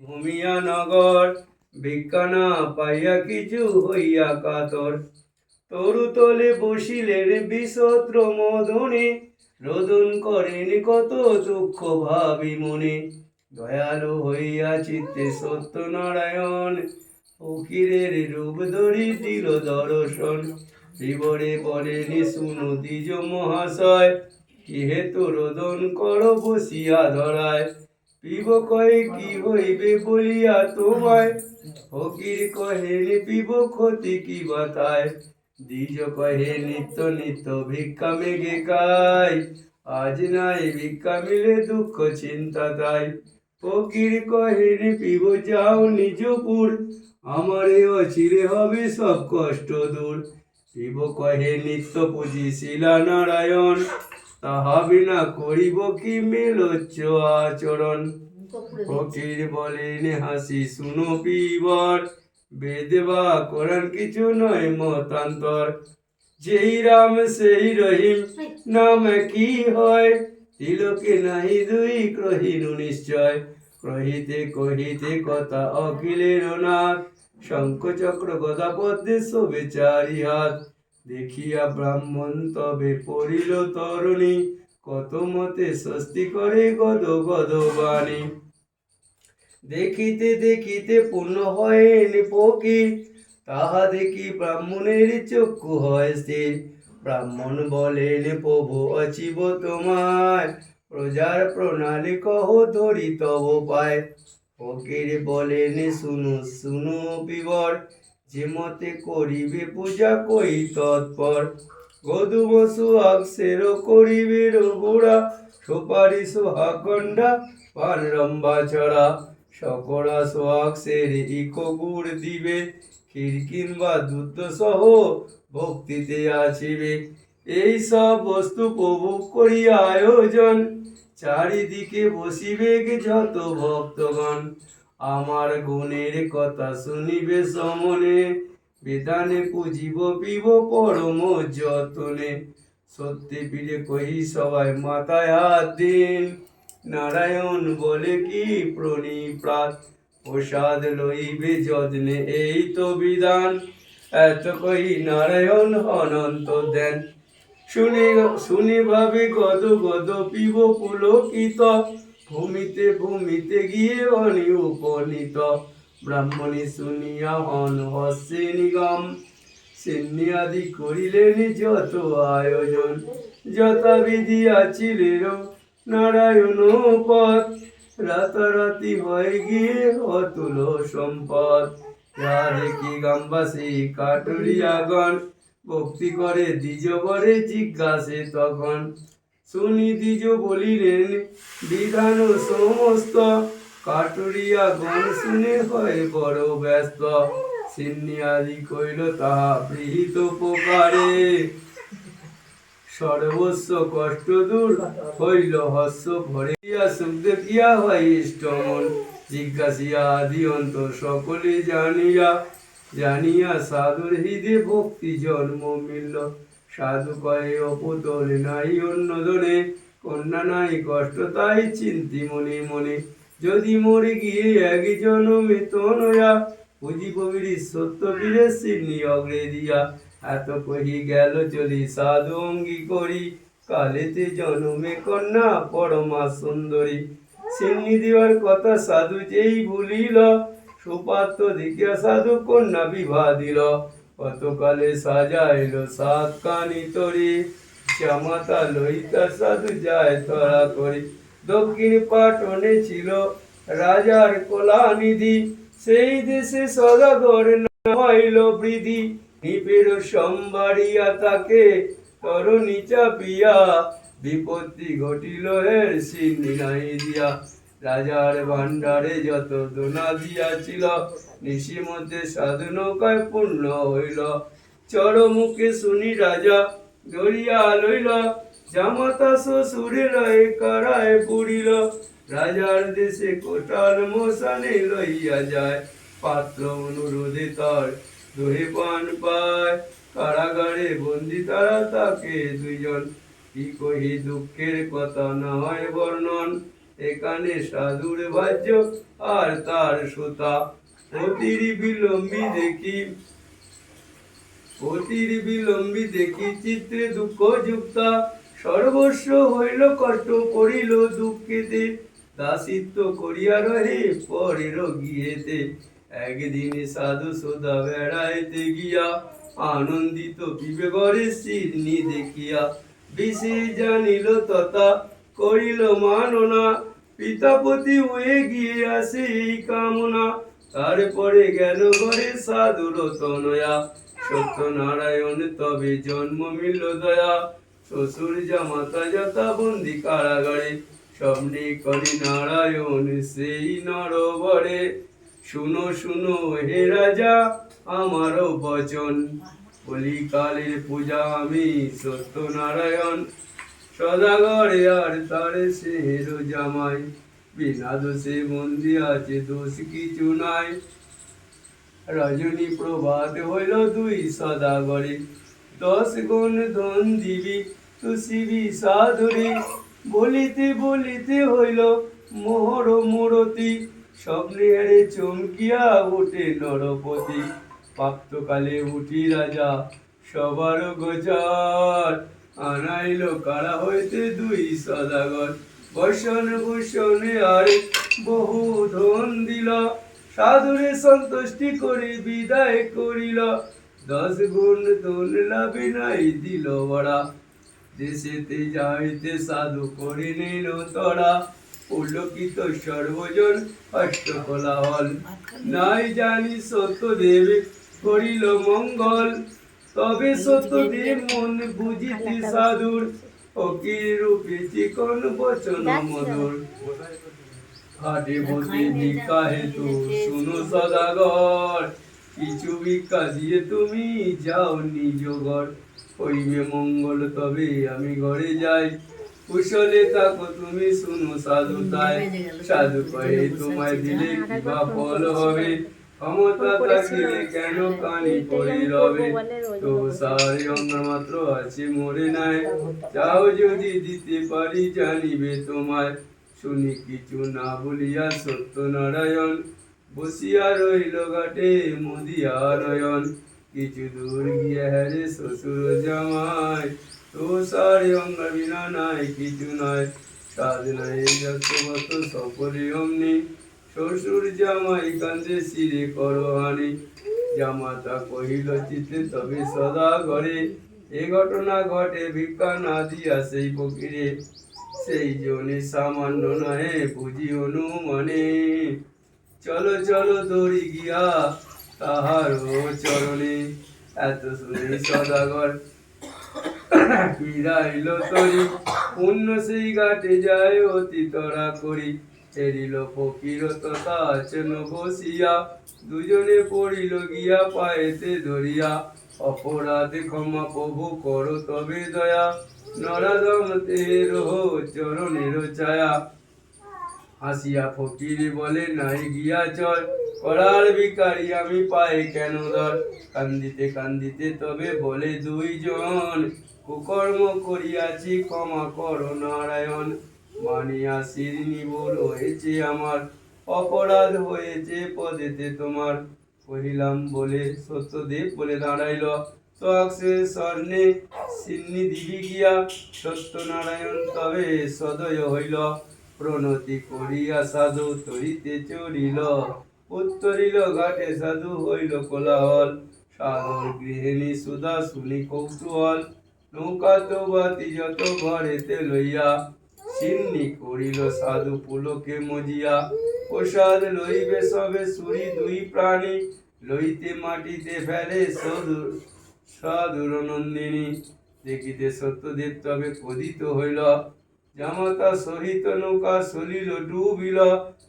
ভূমিয়া নগর বিজ্ঞানা পাইয়া কিছু হইয়া কাতর। তরু তলে বসিলেন বিষত্র মদনে রোদন করেন কত দুঃখ ভাবি মনে। দয়ালু হইয়া চিত্তে সত্যনারায়ণ, ফকিরের রূপ ধরি দিল দর্শন। বিবরে বলেন, শুনো দ্বিজ মহাশয়, কি হেতু রোদন কর বসিয়া ধরায়? পিব কয়ে কি হইবে বলিয়া তোমায়? ফকির কহেন, পিব ক্ষতি কি বাতায় দ্বিজ কহে নিত্য নিত্য ভিক্ষা মেঘে কাই আজ নাই ভিক্ষা মিলে দুঃখ, চিন্তা তাই। ফকির কহেন, পিব যাও নিজপুর আমারে অচিরে হবে সব কষ্ট দূর। শিব কহে, নিত্য পুজি শিলা নারায়ণ। তাহা বিনা করিব কি মেলোচ্চ আচরণ ফকির বলেন হাসি শুনো পিবর বেদ বা কোরআন কিছু নয় মতান্তর। যেই রাম সেই রহিম নাম কি হয়? তিলকে নাহি দুই ক্রহিনু নিশ্চয়। ক্রহিতে কহিতে কথা অখিলের নাথ শঙ্খ চক্র গদা পদ্মে শোভে চারি হাত দেখিয়া ব্রাহ্মণ তবে পড়িল তরুণী, কত মতে স্বস্তি করে গদ গদ বাণী। দেখিতে দেখিতে পূর্ণ হয়েন ফকির তাহা দেখি ব্রাহ্মণের চক্ষু হয় স্থির। ব্রাহ্মণ বলেন, প্রভু অচিব তোমায়, প্রজার প্রণালী কহ ধরি তব পায়। ফকির বলেন, শুনু শুনু পিবর যে মতে করিবে পূজা, কই তৎপর? গদু বসু আকসের করিবে রঘুরা, সুপারি সুহাগণ্ডা পান রম্বা ছড়া। সকরা সোয়াক্সের ইকো গুড় দিবে ক্ষীর কিংবা দুধ সহ ভক্তিতে আছিবে। এই সব বস্তু উপভোগ করিয়া আয়োজন, চারিদিকে বসিবে যত ভক্তগণ। আমার গুণের কথা শুনিবে সমনে, বেদানে পুজিব পিব পরম যতনে। সত্যি পিড়ে কহি সবাই মাথায় হাত দিন, নারায়ণ বলে কি প্রণিপ্রাত প্রসাদ লইবে যত্নে এই তো বিধান, এত কহি নারায়ণ অনন্ত দেন। শুনি শুনি ভাবে গদ গদ পিব পুলকিত ভূমিতে ভূমিতে গিয়ে অনি উপনীত ব্রাহ্মণী শুনিয়া হন হস্যে নিগম। সিন্নি করিলেন যত আয়োজন, যথাবিধি আছিলের নারায়ণ পথ রাতারাতি হয়ে গিয়ে অতুল সম্পদ। যা দেখি গ্রামবাসী, কাটুরিয়াগণ, ভক্তি করে দ্বিজ বরে জিজ্ঞাসে তখন বলিলেন, বিধান সমস্ত। গণ শুনে হয় বড় ব্যস্ত। সিন্নি আদি কইল, তাহা সর্বস্ব কষ্ট দূর হইল হস্য ভরে সুখ দেখিয়া হয় ইষ্টমন জিজ্ঞাসিয়া আদি অন্ত সকলে জানিয়া জানিয়া সাধুর হৃদে ভক্তি জন্ম মিলল। সাধু কয়ে অপুতল নাই অন্য দনে কন্যা নাই কষ্ট, তাই চিন্তি মনে মনে। যদি মরে গিয়ে এক জনমে তনয়া পুঁজি কবির সত্য বীরে সিন্নি অগ্রে দিয়া। এত কহি গেল চলি সাধু অঙ্গী করি, কালেতে জনমে কন্যা পরমা সুন্দরী। সিন্নি দেওয়ার কথা সাধু যেই ভুলিল সুপাত্র দেখিয়া সাধু কন্যা বিবাহ দিল। কতকালে সাজাইল সাত কানি তরি। জামাতা লইতা সাধু যায় তরা করি। দক্ষিণ পাটনে ছিল রাজার কলানিধি। সেই দেশে সদাগর হইল বৃদ্ধি। নিপের সম্বারিয়া তাকে তরণী চাপিয়া। বিপত্তি ঘটিল এর সিন্নি নাই দিয়া। রাজার ভান্ডারে যত দোনা দিয়াছিল, নিশি মধ্যে সাধু নৌকায় পূর্ণ হইল। চরমুখে শুনি রাজা ধরিয়া লইল, জামাতা শ্বশুরে লয় কারায় পুরিল রাজার দেশে কোটাল মশানে লইয়া যায়, পাত্র অনুরোধে তার দহে পান পায়। কারাগারে বন্দি তারা তাকে দুইজন, কি কহি দুঃখের কথা না হয় বর্ণন। এখানে সাধুর বাজ্য আর তার সুতা। অতির দেখি চিত্রে দুঃখ যুক্তা। সর্বস্ব হইল কষ্ট, করিল দুঃখেতে। দাসিত্ব করিয়া রহে পরের গিয়েতে একদিন সাধু সোদা বেড়াইতে গিয়া আনন্দিত বিবেগরে সিরনি দেখিয়া। বিশেষ জানিল তথা করিল মাননা। পিতাপতি হয়ে গিয়ে আসে এই কামনা। তারপরে গেল ঘরে সাধুর তনয়া সত্যনারায়ণ তবে জন্ম মিলল দয়া। শ্বশুর জামাতা যথা বন্দি কারাগারে। স্বপ্নে করি নারায়ণ সেই নরবরে। শুনো শুনো হে রাজা আমারও বচন। কলিকালের পূজা আমি সত্যনারায়ণ। সদাগরে আর তার সেহের জামাই। বিনা দোষে বন্দি আছে দোষ কিছু নাই। রজনী প্রভাত হইল দুই সদাগরে। দশ গুণ ধন দিবি তুষিবি সাধুরি বলিতে বলিতে হইল মোহর মূরতি। স্বপ্নে চমকিয়া ওঠে নরপতি। প্রাপ্তকালে উঠি রাজা, সবার গোচার। আনাইল কারা হইতে দুই সদাগর। বসন ভূষণে আর বহু ধন দিল। সাধুরে সন্তুষ্টি করে বিদায় করিল। দশ গুণ ধন লাভে নাই দিল বড়া। দেশেতে যাইতে সাধু করে নিল তরা পুলকিত সর্বজন অষ্ট কোলাহল। নাই জানি সত্য সত্যদেব করিল মঙ্গল। তবে সত্যদেব মন বুঝিতে সাধুর। ফকির রূপে চিকন বচন মধুর। হাটে বসে শুনো সদাগর। কিছু ভিক্ষা দিয়ে তুমি যাও নিজ ঘর। হইবে মঙ্গল, তবে আমি ঘরে যাই। কুশলে থাকো তুমি, শুনো সাধু তাই। সাধু কয়ে তোমায় দিলে কিবা ফল হবে। ক্ষমতা থাকিলে কেন কানি পড়ে রবে তো সারে মাত্র আছে মরে নাই। চাও যদি দিতে পারি জানিবে তোমায়। শুনি কিছু না বলিয়া সত্যনারায়ণ বসিয়া রইল ঘাটে মুদিয়া নয়ন কিছু দূর গিয়ে হ্যারে শ্বশুর জামাই। তো সারে অঙ্গ বিনা নাই কিছু নয় সাজ নাই যত সকলে অমনি শ্বশুর জামাই কান্দে শিরে করহানি। জামাতা কহিল চিতে তবে সদা ঘরে। এ ঘটনা ঘটে, ভিক্ষা না দিয়া সেই ফকিরে। সেই জনে সামান্য নহে বুঝি অনুমানে। চলো চলো দৌড়ি গিয়া তাহার চরণে। এত শুনে সদাগর ফিরাইল তরি। পুণ্য সেই ঘাটে যায় অতি তরা করি এরিল ফকির তথা আচন বসিয়া, দুজনে পড়িল গিয়া পায়েতে ধরিয়া। অপরাধ ক্ষমা প্রভু করো তবে দয়া চরণের ছায়া। হাসিয়া ফকির বলে, নাই গিয়া করার ভিকারি আমি পাই কেন কান্দিতে কান্দিতে তবে বলে, দুইজন কুকর্ম করিয়াছি, ক্ষমা করো নারায়ণ। মানিয়া শির নিবর হয়েছে আমার, অপরাধ হয়েছে পদেতে তোমার। কহিলাম, বলে, সত্যদেব বলে দাঁড়াইল। তক্সে স্বর্ণে সিন্নি দিবি গিয়া, সত্যনারায়ণ তবে সদয় হইল। প্রণতি করিয়া সাধু তরিতে চড়িল। উত্তরিল ঘাটে সাধু হইল কোলাহল। সাধুর গৃহিণী সুধা শুনি কৌতূহল। নৌকা তো বাতি যত ঘরেতে লইয়া সিন্নি করিল সাধু পুলকে মজিয়া। প্রসাদ লইবে সবে সুরি দুই প্রাণী। লইতে মাটিতে ফেলে সদুর সাধুর নন্দিনী। দেখিতে সত্যদেব তবে কদিত হইল। জামাতা সহিত নৌকা সলিল ডুবিল।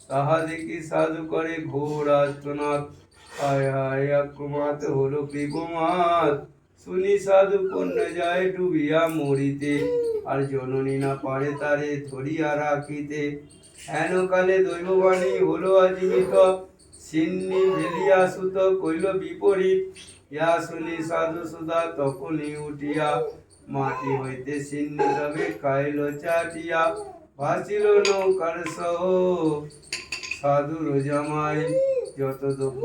তাহা দেখি সাধু করে ঘোর আর্তনাদ। হায় হায় আক্রমাত হলো কৃপমাত শুনি সাধু কন্যা যায় ডুবিয়া মরিতে। আর জননী না পারে তারে ধরিয়া রাখিতে। হেন কালে দৈববাণী হলো আজীবিত। সিন্নি ভেলিয়া সুত কইল বিপরীত। ইয়া শুনি সাধু সুধা তখনই উঠিয়া। মাটি হইতে সিন্নি তবে খাইল চাটিয়া। ভাসিল নৌকার সহ। সাধুর জামাই যত দ্রব্য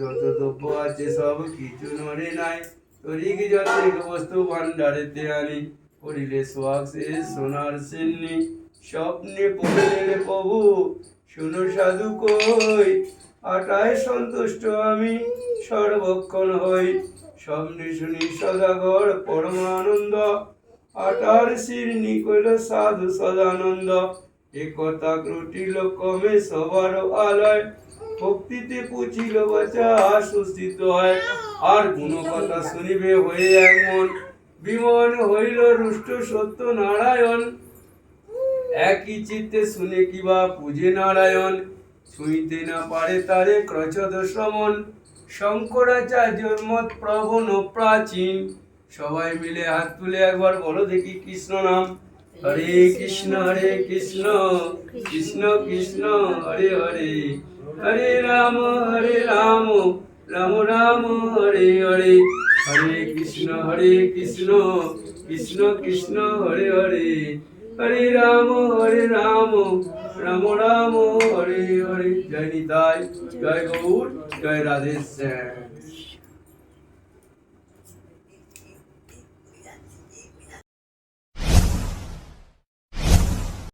যত দ্রব্য আছে সব কিছু নড়ে নাই। তরিক যত বস্তু ভান্ডারেতে আনি করিলে সোহাগ সোনার সেননি স্বপ্নে পড়লেন প্রভু শুনো সাধু কই আটায় সন্তুষ্ট আমি সর্বক্ষণ হই স্বপ্নে শুনি সদাগর পরমানন্দ আটার শিরনি কইল সাধু সদানন্দ একতা ক্রুটিল কমে সবার আলয় ভক্তিতে পুছিল বাচা সুস্থিত হয় আর কোন কথা শুনিবে হয়ে এমন। বিমন হইল রুষ্ট সত্য নারায়ণ। একই চিত্তে শুনে কিবা পূজে নারায়ণ। ছুঁইতে না পারে তারে ক্রচদ শ্রমণ। শঙ্করাচার্যর মত প্রবণ প্রাচীন। সবাই মিলে হাত তুলে একবার বলো দেখি কৃষ্ণ নাম। হরে কৃষ্ণ হরে কৃষ্ণ কৃষ্ণ কৃষ্ণ, হরে হরে। হরে রাম হরে রাম। রাম রাম, হরে হরে। হরে কৃষ্ণ হরে কৃষ্ণ। কৃষ্ণ কৃষ্ণ, হরে হরে। হরে রাম হরে রাম। রাম রাম, হরে হরে। জয় নিতাই। জয় গৌর, জয় রাধে শ্যাম